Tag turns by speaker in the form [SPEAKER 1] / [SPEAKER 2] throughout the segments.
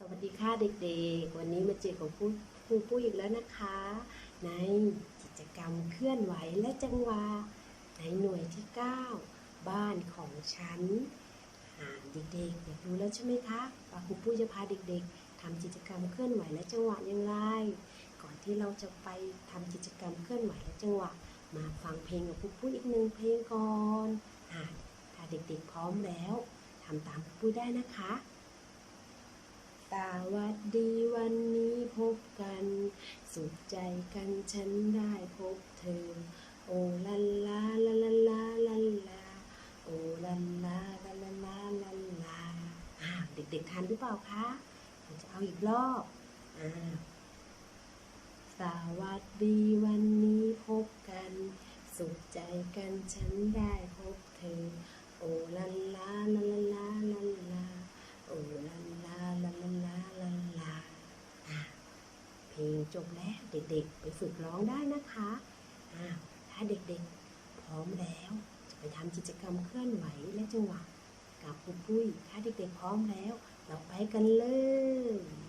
[SPEAKER 1] สวัสดีค่ะเจกของครูครูปุ้ยอีกแล้วนะคะ ในกิจกรรมเคลื่อนไหวและจังหวะในหน่วยที่ 9 บ้านของฉันอ่าเด็กๆอยากรู้แล้วใช่ไหมคะว่าครูปุ้ยจะพาเด็กๆทำกิจกรรมเคลื่อนไหวและจังหวะอย่างไร ก่อนที่เราจะไปทำกิจกรรมเคลื่อนไหวและจังหวะ มาฟังเพลงกับครูปุ้ยอีกหนึ่งเพลงก่อนอ่าถ้าเด็กๆพร้อมแล้วทำตามครูปุ้ยได้นะคะ วัสดีวันนี้พบกัน สุขใจกันฉันได้พบเธอ โอลันลาลาลาลาลาลาโอลันลาลาลาลาลาลาอ่าเด็กๆทันหรือเปล่าคะเราจะเอาอีกรอบอ่าสวัสดีวันนี้พบกัน สุขใจกันฉันได้พบเธอ โอลันลาลาลาลาลาลาโอ้ลาลาลาลาลาลาลาอะเพลง จบแล้ว เด็กๆ ไปฝึกร้องได้นะคะอ่าถ้าเด็กๆ พร้อมแล้ว จะไปทำกิจกรรมเคลื่อนไหวและจังหวะกับครูปุ้ยถ้าเด็กๆพร้อมแล้ว เราไปกันเลย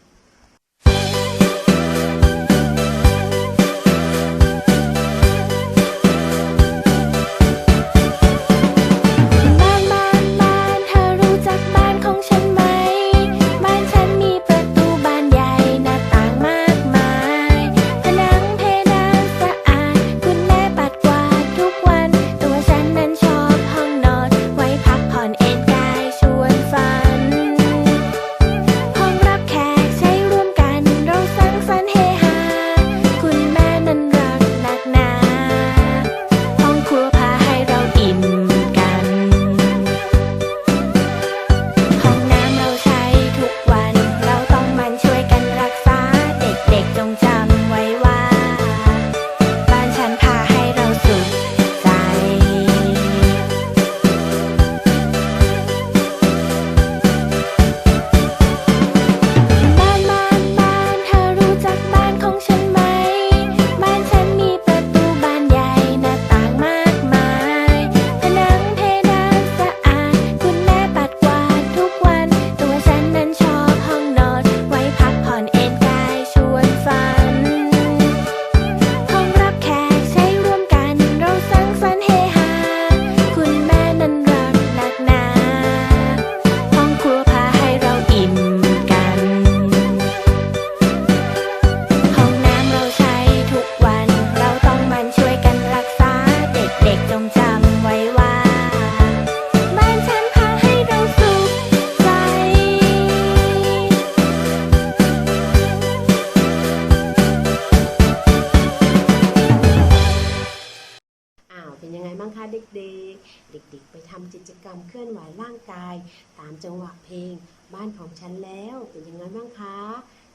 [SPEAKER 2] เด็กๆ ไปทำกิจ
[SPEAKER 1] กรรมเคลื่อนไหวร่างกาย ตามจังหวะเพลง บ้านของฉันแล้วเป็นยังไงบ้างคะ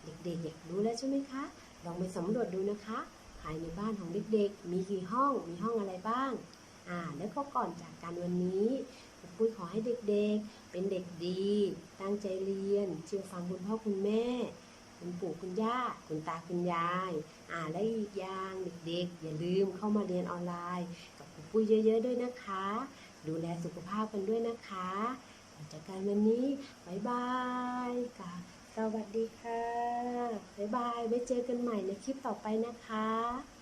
[SPEAKER 1] เด็กๆอยากรู้แล้วใช่ไหมคะ ลองไปสำรวจดูนะคะ ภายในบ้านของเด็กๆ มีกี่ห้องมีห้องอะไรบ้างอ่าแล้วก็ก่อนจากกันวันนี้คุปุ้ยขอให้เด็กๆ เป็นเด็กดี ตั้งใจเรียน เชื่อฟังคุณพ่อคุณแม่ คุณปู่คุณย่า คุณตาคุณยาย อ่าและอีกอย่างเด็กๆ อย่าลืมเข้ามาเรียนออนไลน์ กับคุปุ้ยเยอะ ๆ ด้วยนะคะ ดูแลสุขภาพกันด้วยนะคะหลังจากการวันนี้บายบายค่ะ สวัสดีค่ะบายบายไว้เจอกันใหม่ในคลิปต่อไปนะคะ